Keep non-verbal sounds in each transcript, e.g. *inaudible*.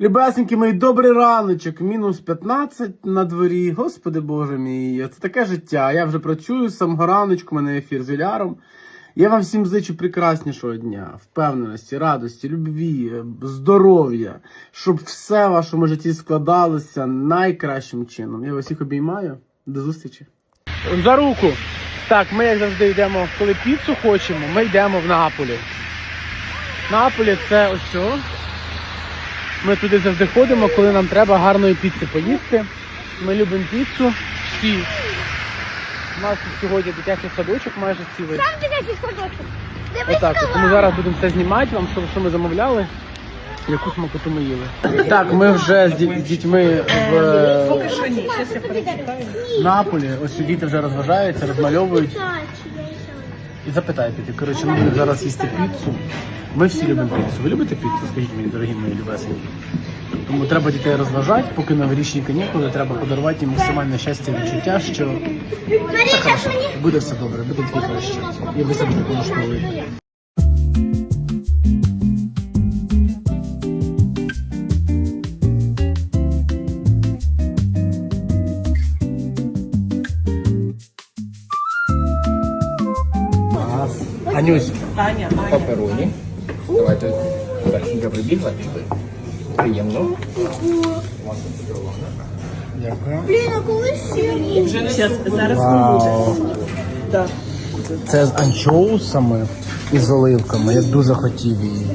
Любесенькі мої, добрий раночок, мінус 15 на дворі. Господи Боже мій, це таке життя. Я вже працюю з самого раночку, у мене ефір з Іляром. Я вам всім зичу прекраснішого дня, впевненості, радості, любві, здоров'я, щоб все в вашому житті складалося найкращим чином. Я вас всіх обіймаю. До зустрічі. За руку. Так, ми як завжди йдемо, коли піцу хочемо, ми йдемо в Наполі. Наполі це ось що. Ми туди завжди ходимо, коли нам треба гарної піци поїсти. Ми любимо піцу. Всі. У нас тут сьогодні дитячий садочок майже цілий. Там дитячий садочок. Дивись Отак, от. тому зараз будемо це знімати вам, що, що ми замовляли, яку смакоту ми їли. Так, ми вже з, ді- з дітьми в я перечитаю. Наполі. Ось діти вже розважаються, розмальовують. І запитайте, коротше, ми будемо зараз їсти піцу. Ми всі любимо піцу. Ви любите піцу? Скажіть мені, дорогі мої любесенькі. Тому треба дітей розважати, поки новорічні канікули, треба подарувати їм максимальне щастя і відчуття, що все хорошо, буде все добре, буде тільки краще. І ви себе так Анюсь, Аня, Аня. папероні. Давайте удачненько прибігла. Приємно. дякую. Блін, а коли ще? Зараз, зараз Вау. буде. Так. Це з анчоусами і з оливками. Я дуже хотів її.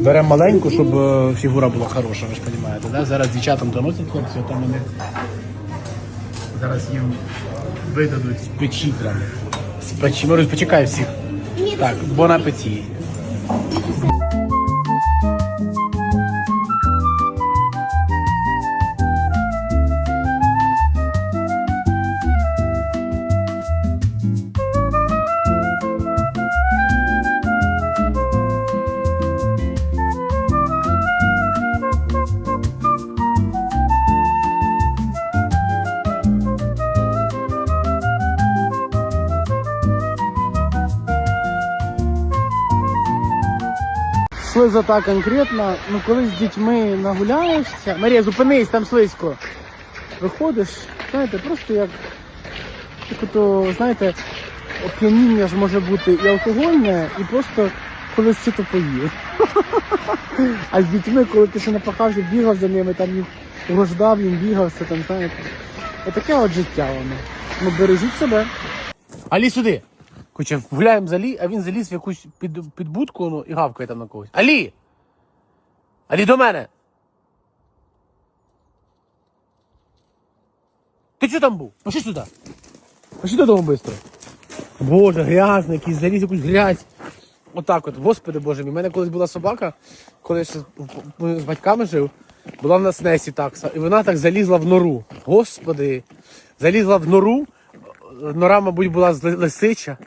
Беремо маленьку, щоб е, фігура була хороша, ви ж розумієте, да? Зараз дівчатам доносять хлопці, там вони зараз їм видадуть з печі прямо. З печі. Мирусь, почекай всіх. Так, бон апеті. Слизота конкретно, ну коли з дітьми нагуляєшся. Марія, зупинись, там слизько. Виходиш, знаєте, просто як як ото, знаєте, оп'яніння ж може бути і алкогольне, і просто коли сито поїв. *laughs* А з дітьми, коли ти ще напахався, бігав за ними, там їх рождав, їм бігав, все там, знаєте. Отаке от життя воно. Ну бережіть себе. Алі сюди. Хоча гуляємо за Алі, а він заліз в якусь під, підбудку ну, і гавкає там на когось. Алі! Алі до мене! Ти що там був? Пошли сюди. Пошли додому швидко. Боже, грязний, якийсь заліз якусь грязь. Отак от, господи боже мій. У мене колись була собака, коли я ще з батьками жив, була в нас Несі такса, і вона так залізла в нору. Господи, залізла в нору. Нора, мабуть, була лисича.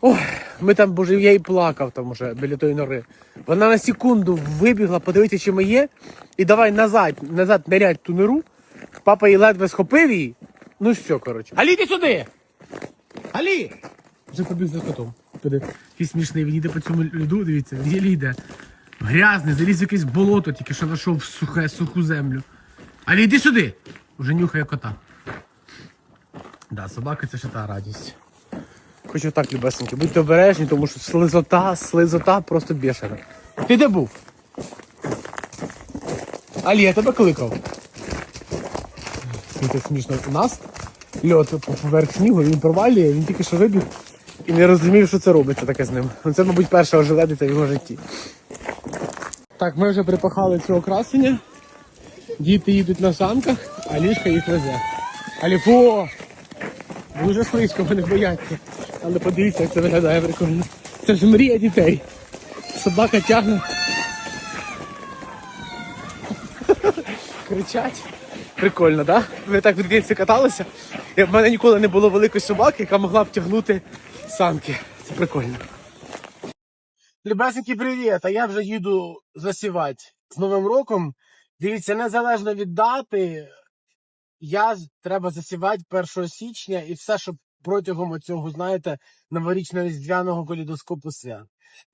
Ой, ми там, боже, я і плакав там уже біля тої нори. Вона на секунду вибігла, подивитися, чи ми є, і давай назад, назад нырять ту нору. Папа її ледве схопив її. Ну все, коротше. Алі, йди сюди! Алі! Вже побіг за котом. Який смішний, він йде по цьому льду, дивіться, він йде. Грязний, заліз в якесь болото, тільки що знайшов в сухе, суху землю. Алі, йди сюди! Уже нюхає кота. Да, собака це ще та радість. Хочу так, любесеньки, будьте обережні, тому що слизота, слизота просто бешена. Ти де був? Алі, я тебе кликав. Це смішно. У нас льот поверх снігу, він провалює, він тільки що вибіг і не розумів, що це робиться таке з ним. Ну, Це, мабуть, перша ожеледиця в його житті. Так, ми вже припахали цього красення. Діти їдуть на санках, а ліжка їх везе. Аліфо! Дуже слизько, вони бояться. Але подивіться, як це виглядає прикольно. Це ж мрія дітей. Собака тягне. Кричать. Прикольно, так? Да? Ви так в дитинстві каталися. І в мене ніколи не було великої собаки, яка могла б тягнути санки. Це прикольно. Любесенький привіт! А я вже їду засівати з Новим роком. Дивіться, незалежно від дати, я треба засівати 1 січня і все, щоб протягом цього, знаєте, новорічно-різдвяного калейдоскопу свят.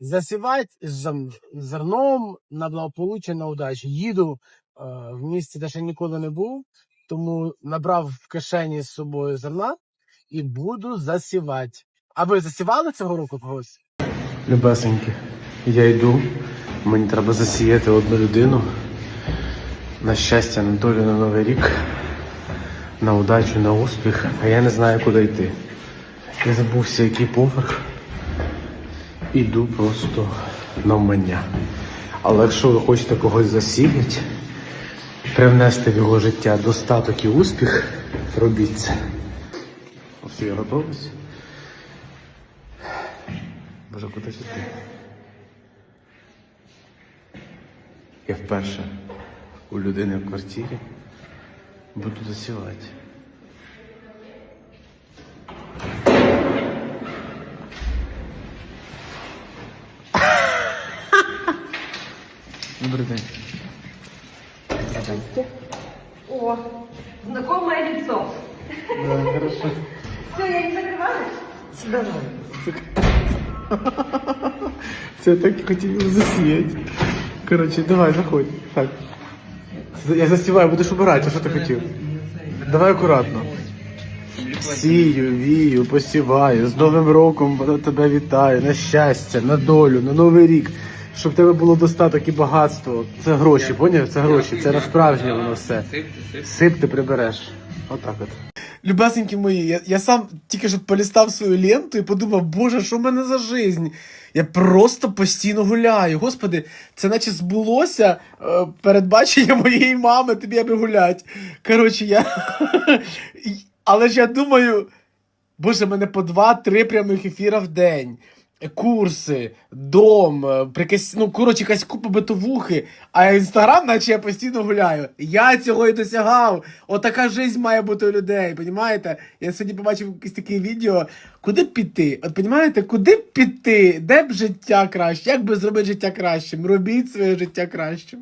засівати зем- зерном на благополуччя, на удачу. Їду е, в місті, де ще ніколи не був, тому набрав в кишені з собою зерна і буду засівати. А ви засівали цього року когось? Любесеньки, я йду. Мені треба засіяти одну людину. На щастя, на долю на новий рік, на удачу, на успіх, а я не знаю, куди йти. Я забувся, який поверх. Іду просто навмання. Але якщо ви хочете когось засіяти, привнести в його життя достаток і успіх, робіть це. Ось я готовий. Боже, куди ж ти? Я вперше у людини в квартирі буду засівати. Добрий день. О, знакомое лицо. Да, хорошо. Все, я не закрываю? Це я так і хотів засіяти. Коротше, давай, заходь. Так. Я засіваю, будеш убирати, що ти хотів? Давай акуратно. Сію, вію, посіваю, з Новим роком тебе вітаю, на щастя, на долю, на новий рік. Щоб в тебе було достаток і багатство. Це гроші, поняв? Це гроші, це насправжнє воно все. Сип ти прибереш. Отак от. Любесенькі мої, я, я сам тільки що полістав свою ленту і подумав, боже, що в мене за жизнь? Я просто постійно гуляю. Господи, це наче збулося е, передбачення моєї мами, тобі аби гулять. Коротше, я. *laughs* Але ж я думаю, боже, мене по два-три прямих ефіра в день. Курси, дом, е, прикась... ну, коротше, якась купа битовухи, а інстаграм, наче я постійно гуляю. Я цього і досягав. Отака жизнь має бути у людей, понімаєте? Я сьогодні побачив якесь таке відео. Куди піти? От понімаєте, куди піти? Де б життя краще? Як би зробити життя кращим? Робіть своє життя кращим.